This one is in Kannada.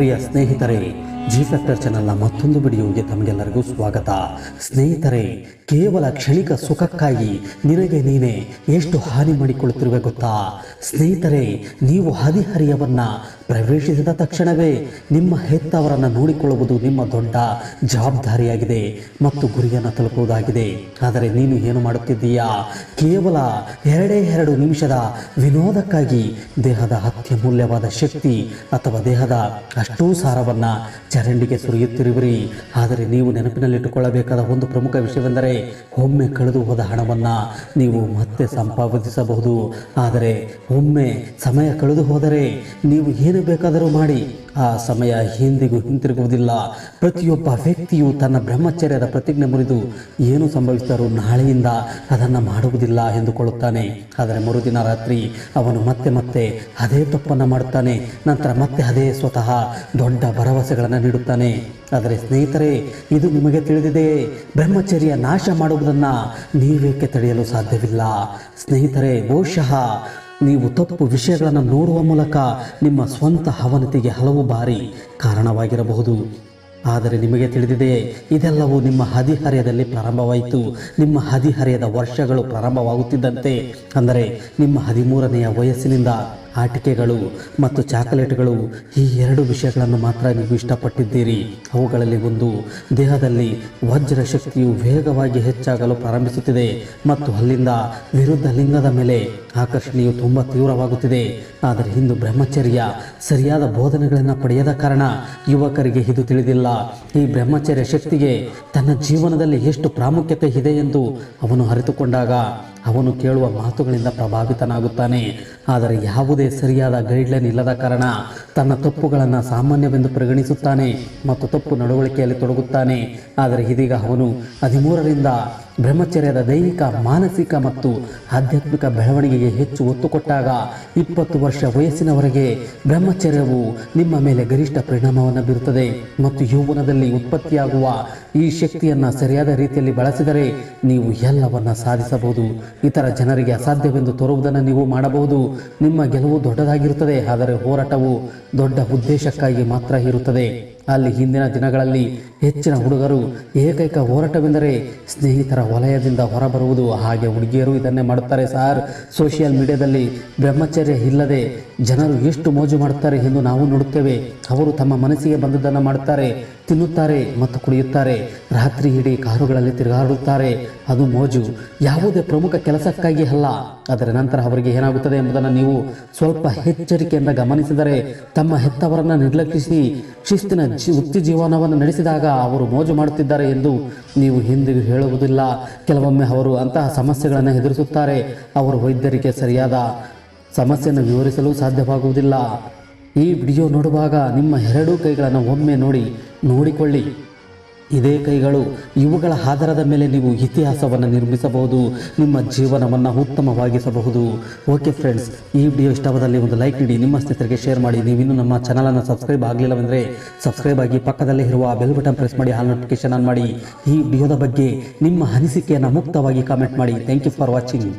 ಪ್ರಿಯ ಸ್ನೇಹಿತರೆ ಜಿ ಫ್ಯಾಕ್ಟರ್ ಚಾನೆಲ್ನ ಮತ್ತೊಂದು ವಿಡಿಯೋಗೆ ತಮಗೆಲ್ಲರಿಗೂ ಸ್ವಾಗತ. ಸ್ನೇಹಿತರೆ ಕೇವಲ ಕ್ಷಣಿಕ ಸುಖಕ್ಕಾಗಿ ನಿನಗೆ ನೀನೇ ಎಷ್ಟು ಹಾನಿ ಮಾಡಿಕೊಳ್ಳುತ್ತಿರುವೆ ಗೊತ್ತಾ? ಸ್ನೇಹಿತರೆ, ನೀವು ಹದಿಹರಿಯವನ್ನ ಪ್ರವೇಶಿಸಿದ ತಕ್ಷಣವೇ ನಿಮ್ಮ ಹೆತ್ತವರನ್ನ ನೋಡಿಕೊಳ್ಳುವುದು ನಿಮ್ಮ ದೊಡ್ಡ ಜವಾಬ್ದಾರಿಯಾಗಿದೆ ಮತ್ತು ಗುರಿಯನ್ನು ತಲುಪುವುದಾಗಿದೆ. ಆದರೆ ನೀನು ಏನು ಮಾಡುತ್ತಿದ್ದೀಯಾ? ಕೇವಲ ಎರಡೇ ಎರಡು ನಿಮಿಷದ ವಿನೋದಕ್ಕಾಗಿ ದೇಹದ ಅತ್ಯಮೂಲ್ಯವಾದ ಶಕ್ತಿ ಅಥವಾ ದೇಹದ ಅಷ್ಟೂ ಸಾರವನ್ನು ಚರಂಡಿಗೆ ಸುರಿಯುತ್ತಿರುವಿರಿ. ಆದರೆ ನೀವು ನೆನಪಿನಲ್ಲಿಟ್ಟುಕೊಳ್ಳಬೇಕಾದ ಒಂದು ಪ್ರಮುಖ ವಿಷಯವೆಂದರೆ ಒಮ್ಮೆ ಕಳೆದು ಹೋದ ಹಣವನ್ನು ನೀವು ಮತ್ತೆ ಸಂಪಾದಿಸಬಹುದು. ಆದರೆ ಒಮ್ಮೆ ಸಮಯ ಕಳೆದು ಹೋದರೆ ನೀವು ಏನು ಬೇಕಾದರೂ ಮಾಡಿ. ಆ ಸಮಯ ಹಿಂದಿಗೂ ಹಿಂತಿರುಗುವುದಿಲ್ಲ. ಪ್ರತಿಯೊಬ್ಬ ವ್ಯಕ್ತಿಯು ತನ್ನ ಬ್ರಹ್ಮಚರ್ಯದ ಪ್ರತಿಜ್ಞೆ ಮುರಿದು ಏನು ಸಂಭವಿಸಿದರೂ ನಾಳೆಯಿಂದ ಅದನ್ನು ಮಾಡುವುದಿಲ್ಲ ಎಂದುಕೊಳ್ಳುತ್ತಾನೆ. ಆದರೆ ಮರುದಿನ ರಾತ್ರಿ ಅವನು ಮತ್ತೆ ಮತ್ತೆ ಅದೇ ತಪ್ಪನ್ನು ಮಾಡುತ್ತಾನೆ. ನಂತರ ಮತ್ತೆ ಅದೇ ಸ್ವತಃ ದೊಡ್ಡ ಭರವಸೆಗಳನ್ನು ನೀಡುತ್ತಾನೆ. ಆದರೆ ಸ್ನೇಹಿತರೆ, ಇದು ನಿಮಗೆ ತಿಳಿದಿದೆ ಬ್ರಹ್ಮಚರ್ಯ ನಾಶ ಮಾಡುವುದನ್ನು ನೀವೇಕೆ ತಡೆಯಲು ಸಾಧ್ಯವಿಲ್ಲ? ಸ್ನೇಹಿತರೆ, ಬಹುಶಃ ನೀವು ತಪ್ಪು ವಿಷಯಗಳನ್ನು ನೋಡುವ ಮೂಲಕ ನಿಮ್ಮ ಸ್ವಂತ ಅವನತಿಗೆ ಹಲವು ಬಾರಿ ಕಾರಣವಾಗಿರಬಹುದು. ಆದರೆ ನಿಮಗೆ ತಿಳಿದಿದೆ, ಇದೆಲ್ಲವೂ ನಿಮ್ಮ ಹದಿಹರೆಯದಲ್ಲಿ ಪ್ರಾರಂಭವಾಯಿತು. ನಿಮ್ಮ ಹದಿಹರೆಯದ ವರ್ಷಗಳು ಪ್ರಾರಂಭವಾಗುತ್ತಿದ್ದಂತೆ, ಅಂದರೆ ನಿಮ್ಮ ಹದಿಮೂರನೆಯ ವಯಸ್ಸಿನಿಂದ ಆಟಿಕೆಗಳು ಮತ್ತು ಚಾಕಲೇಟ್ಗಳು ಈ ಎರಡು ವಿಷಯಗಳನ್ನು ಮಾತ್ರ ನೀವು ಇಷ್ಟಪಟ್ಟಿದ್ದೀರಿ. ಅವುಗಳಲ್ಲಿ ಒಂದು, ದೇಹದಲ್ಲಿ ವಜ್ರ ಶಕ್ತಿಯು ವೇಗವಾಗಿ ಹೆಚ್ಚಾಗಲು ಪ್ರಾರಂಭಿಸುತ್ತಿದೆ ಮತ್ತು ಅಲ್ಲಿಂದ ವಿರುದ್ಧ ಲಿಂಗದ ಮೇಲೆ ಆಕರ್ಷಣೆಯು ತುಂಬ ತೀವ್ರವಾಗುತ್ತಿದೆ. ಆದರೆ ಇಂದು ಬ್ರಹ್ಮಚರ್ಯ ಸರಿಯಾದ ಬೋಧನೆಗಳನ್ನು ಪಡೆಯದ ಕಾರಣ ಯುವಕರಿಗೆ ಇದು ತಿಳಿದಿಲ್ಲ. ಈ ಬ್ರಹ್ಮಚರ್ಯ ಶಕ್ತಿಗೆ ತನ್ನ ಜೀವನದಲ್ಲಿ ಎಷ್ಟು ಪ್ರಾಮುಖ್ಯತೆ ಇದೆ ಎಂದು ಅವನು ಅರಿತುಕೊಂಡಾಗ ಅವನು ಕೇಳುವ ಮಾತುಗಳಿಂದ ಪ್ರಭಾವಿತನಾಗುತ್ತಾನೆ. ಆದರೆ ಯಾವುದೇ ಸರಿಯಾದ ಗೈಡ್ಲೈನ್ ಇಲ್ಲದ ಕಾರಣ ತನ್ನ ತಪ್ಪುಗಳನ್ನು ಸಾಮಾನ್ಯವೆಂದು ಪರಿಗಣಿಸುತ್ತಾನೆ ಮತ್ತು ತಪ್ಪು ನಡವಳಿಕೆಯಲ್ಲಿ ತೊಡಗುತ್ತಾನೆ. ಆದರೆ ಇದೀಗ ಅವನು ಹದಿಮೂರರಿಂದ ಬ್ರಹ್ಮಚರ್ಯದ ದೈಹಿಕ, ಮಾನಸಿಕ ಮತ್ತು ಆಧ್ಯಾತ್ಮಿಕ ಬೆಳವಣಿಗೆಗೆ ಹೆಚ್ಚು ಒತ್ತು ಕೊಟ್ಟಾಗ ಇಪ್ಪತ್ತು ವರ್ಷ ವಯಸ್ಸಿನವರೆಗೆ ಬ್ರಹ್ಮಚರ್ಯವು ನಿಮ್ಮ ಮೇಲೆ ಗರಿಷ್ಠ ಪರಿಣಾಮವನ್ನು ಬೀರುತ್ತದೆ ಮತ್ತು ಯೌವನದಲ್ಲಿ ಉತ್ಪತ್ತಿಯಾಗುವ ಈ ಶಕ್ತಿಯನ್ನು ಸರಿಯಾದ ರೀತಿಯಲ್ಲಿ ಬಳಸಿದರೆ ನೀವು ಎಲ್ಲವನ್ನ ಸಾಧಿಸಬಹುದು. ಇತರ ಜನರಿಗೆ ಅಸಾಧ್ಯವೆಂದು ತೋರುವುದನ್ನು ನೀವು ಮಾಡಬಹುದು. ನಿಮ್ಮ ಗೆಲುವು ದೊಡ್ಡದಾಗಿರುತ್ತದೆ, ಆದರೆ ಹೋರಾಟವು ದೊಡ್ಡ ಉದ್ದೇಶಕ್ಕಾಗಿ ಮಾತ್ರ ಇರುತ್ತದೆ. ಅಲ್ಲಿ ಹಿಂದಿನ ದಿನಗಳಲ್ಲಿ ಹೆಚ್ಚಿನ ಹುಡುಗರು ಏಕೈಕ ಹೋರಾಟವೆಂದರೆ ಸ್ನೇಹಿತರ ವಲಯದಿಂದ ಹೊರಬರುವುದು. ಹಾಗೆ ಹುಡುಗಿಯರು ಇದನ್ನೇ ಮಾಡುತ್ತಾರೆ ಸರ್. ಸೋಷಿಯಲ್ ಮೀಡಿಯಾದಲ್ಲಿ ಬ್ರಹ್ಮಚರ್ಯ ಇಲ್ಲದೆ ಜನರು ಎಷ್ಟು ಮೋಜು ಮಾಡುತ್ತಾರೆ ಎಂದು ನಾವು ನೋಡುತ್ತೇವೆ. ಅವರು ತಮ್ಮ ಮನಸ್ಸಿಗೆ ಬಂದದ್ದನ್ನು ಮಾಡುತ್ತಾರೆ, ತಿನ್ನುತ್ತಾರೆ ಮತ್ತು ಕುಡಿಯುತ್ತಾರೆ. ರಾತ್ರಿ ಇಡೀ ಕಾರುಗಳಲ್ಲಿ ತಿರುಗಾಡುತ್ತಾರೆ. ಅದು ಮೋಜು. ಯಾವುದೇ ಪ್ರಮುಖ ಕೆಲಸಕ್ಕಾಗಿ ಅಲ್ಲ. ಅದರ ನಂತರ ಅವರಿಗೆ ಏನಾಗುತ್ತದೆ ಎಂಬುದನ್ನು ನೀವು ಸ್ವಲ್ಪ ಎಚ್ಚರಿಕೆಯಿಂದ ಗಮನಿಸಿದರೆ, ತಮ್ಮ ಹೆತ್ತವರನ್ನು ನಿರ್ಲಕ್ಷಿಸಿ, ಶಿಸ್ತಿನ ಜಿ, ವೃತ್ತಿ ಜೀವನವನ್ನು ನಡೆಸಿದಾಗ ಅವರು ಮೋಜು ಮಾಡುತ್ತಿದ್ದಾರೆ ಎಂದು ನೀವು ಹಿಂದಿಗೂ ಹೇಳುವುದಿಲ್ಲ. ಕೆಲವೊಮ್ಮೆ ಅವರು ಅಂತಹ ಸಮಸ್ಯೆಗಳನ್ನು ಎದುರಿಸುತ್ತಾರೆ. ಅವರು ವೈದ್ಯರಿಗೆ ಸರಿಯಾದ ಸಮಸ್ಯೆಯನ್ನು ವಿವರಿಸಲು ಸಾಧ್ಯವಾಗುವುದಿಲ್ಲ. ಈ ವಿಡಿಯೋ ನೋಡುವಾಗ ನಿಮ್ಮ ಎರಡೂ ಕೈಗಳನ್ನು ಒಮ್ಮೆ ನೋಡಿ, ನೋಡಿಕೊಳ್ಳಿ. ಇದೇ ಕೈಗಳು ಇವುಗಳ ಆಧಾರದ ಮೇಲೆ ನೀವು ಇತಿಹಾಸವನ್ನು ನಿರ್ಮಿಸಬಹುದು, ನಿಮ್ಮ ಜೀವನವನ್ನು ಉತ್ತಮವಾಗಿಸಬಹುದು. ಓಕೆ ಫ್ರೆಂಡ್ಸ್, ಈ ವಿಡಿಯೋ ಇಷ್ಟವಾದಲ್ಲಿ ಒಂದು ಲೈಕ್ ನೀಡಿ, ನಿಮ್ಮ ಸ್ನೇಹಿತರಿಗೆ ಶೇರ್ ಮಾಡಿ. ನೀವಿನ್ನೂ ನಮ್ಮ ಚಾನಲನ್ನು ಸಬ್ಸ್ಕ್ರೈಬ್ ಆಗಲಿಲ್ಲವೆಂದರೆ ಸಬ್ಸ್ಕ್ರೈಬ್ ಆಗಿ ಪಕ್ಕದಲ್ಲೇ ಇರುವ ಬೆಲ್ ಬಟನ್ ಪ್ರೆಸ್ ಮಾಡಿ, ಆಲ್ ನೋಟಿಫಿಕೇಶನ್ ಆನ್ ಮಾಡಿ. ಈ ವಿಡಿಯೋದ ಬಗ್ಗೆ ನಿಮ್ಮ ಅನಿಸಿಕೆಯನ್ನು ಮುಕ್ತವಾಗಿ ಕಾಮೆಂಟ್ ಮಾಡಿ. Thank you for watching.